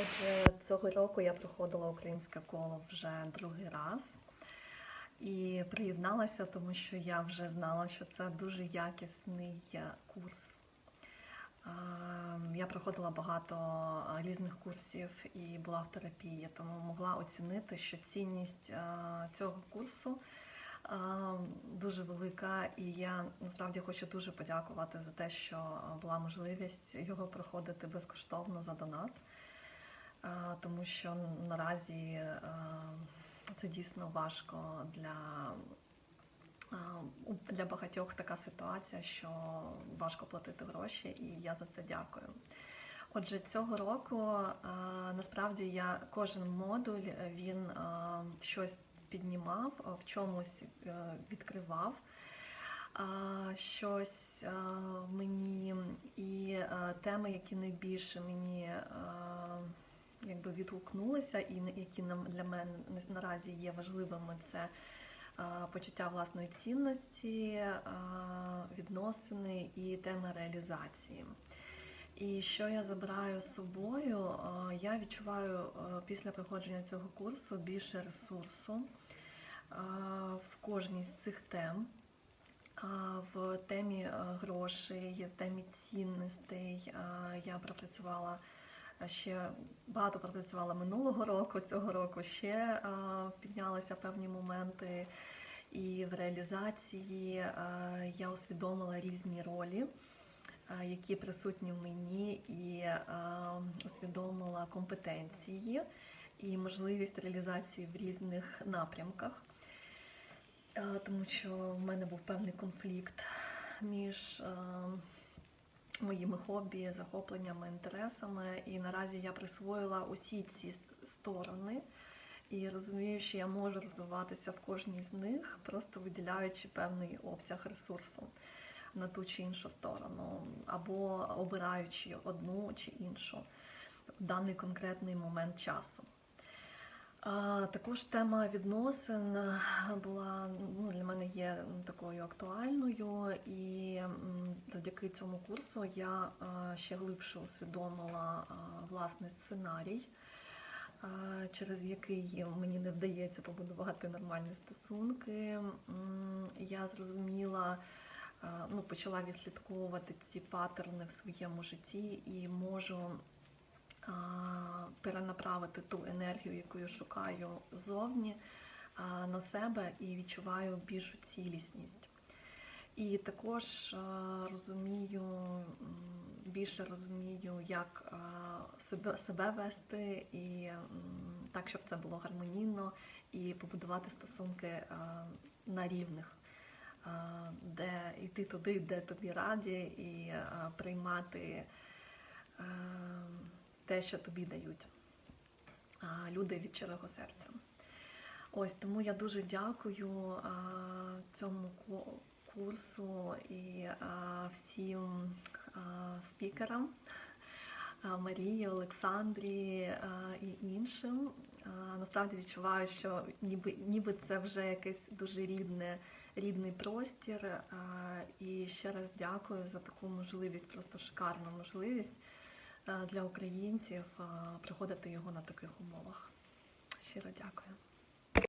Отже, цього року я проходила українське коло вже другий раз і приєдналася, тому що я вже знала, що це дуже якісний е, курс. Я проходила багато е, різних курсів і була в терапії, тому могла оцінити, що цінність е, цього курсу е, дуже велика, і я насправді хочу дуже подякувати за те, що була можливість його проходити безкоштовно за донат. Тому що наразі е, це дійсно важко для, для багатьох така ситуація, що важко платити гроші, і я за це дякую. Отже, цього року е, насправді я кожен модуль він е, щось піднімав, в чомусь відкривав. Щось мені і теми, які найбільше мені якби відгукнулися, і які нам для мене наразі є важливими, це почуття власної цінності, відносини і теми реалізації. І що я забираю з собою, я відчуваю е, після проходження цього курсу більше ресурсу в кожній з цих тем. В темі е, грошей, в темі цінностей я пропрацювала ще багато пропрацювала минулого року. Цього року ще е, піднялися певні моменти. І в реалізації е, я усвідомила різні ролі, е, які присутні в мені, і усвідомила компетенції і можливість реалізації в різних напрямках. Тому що в мене був певний конфлікт між моїми хобі, захопленнями, інтересами. І наразі я присвоїла усі ці сторони і розумію, що я можу розвиватися в кожній з них, просто виділяючи певний обсяг ресурсу на ту чи іншу сторону, або обираючи одну чи іншу в даний конкретний момент часу. Також тема відносин е, була ну, для мене є такою актуальною, і завдяки цьому курсу я е, ще глибше усвідомила е, власний сценарій, через який мені не вдається побудувати нормальні стосунки. Я зрозуміла, ну, почала відслідковувати ці паттерни в своєму житті і можу перенаправити ту енергію, яку я шукаю зовні на себе і відчуваю більшу цілісність. І також розумію, більше розумію, як себе, вести, і так, щоб це було гармонійно, і побудувати стосунки на рівних. Де йти туди, де тобі раді, і приймати те, що тобі дають люди від щирого серця. Ось тому я дуже дякую цьому ку- курсу і всім спікерам. Марії, Олександрі і іншим. Насправді відчуваю, що ніби, ніби це вже якийсь дуже рідне, рідний простір. І ще раз дякую за таку можливість, просто шикарну можливість для українців е, приходити його на таких умовах. Щиро дякую.